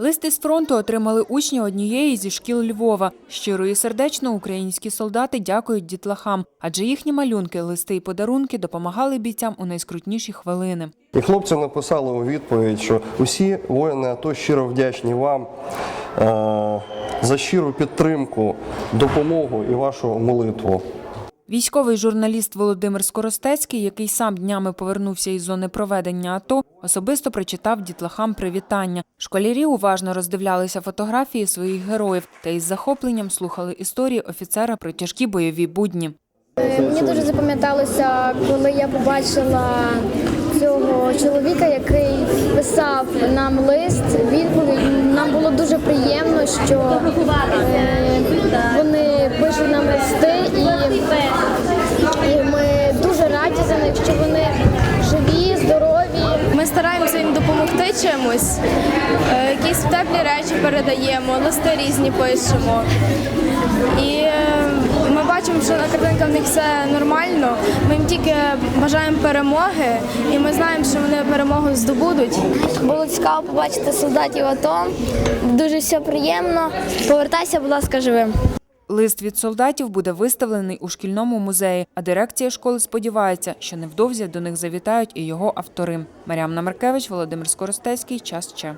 Лист із фронту отримали учні однієї зі шкіл Львова. Щиро і сердечно українські солдати дякують дітлахам, адже їхні малюнки, листи і подарунки допомагали бійцям у найскрутніші хвилини. І хлопці написали у відповідь, що усі воїни АТО щиро вдячні вам е, за щиру підтримку, допомогу і вашу молитву. Військовий журналіст Володимир Скоростецький, який сам днями повернувся із зони проведення АТО, особисто прочитав дітлахам привітання. Школярі уважно роздивлялися фотографії своїх героїв та із захопленням слухали історії офіцера про тяжкі бойові будні. Е, Мені дуже запам'яталося, коли я побачила цього чоловіка, який писав нам лист. Відповідь нам було дуже приємно, що е, вони пишуть нам листи, і, і ми дуже раді за них, що вони живі, здорові. Ми стараємося їм допомогти чимось. Е, Якісь теплі речі передаємо, листи різні пишемо. І е, ми бачимо, що на картинках в них все нормально. Ми їм тільки бажаємо перемоги, і ми знаємо, що вони перемогу здобудуть. Було цікаво побачити солдатів АТО. Дуже все приємно. Повертайся, будь ласка, живим. Лист від солдатів буде виставлений у шкільному музеї, а дирекція школи сподівається, що невдовзі до них завітають і його автори. Маріамна Маркевич, Володимир Скоростецький. Час Че.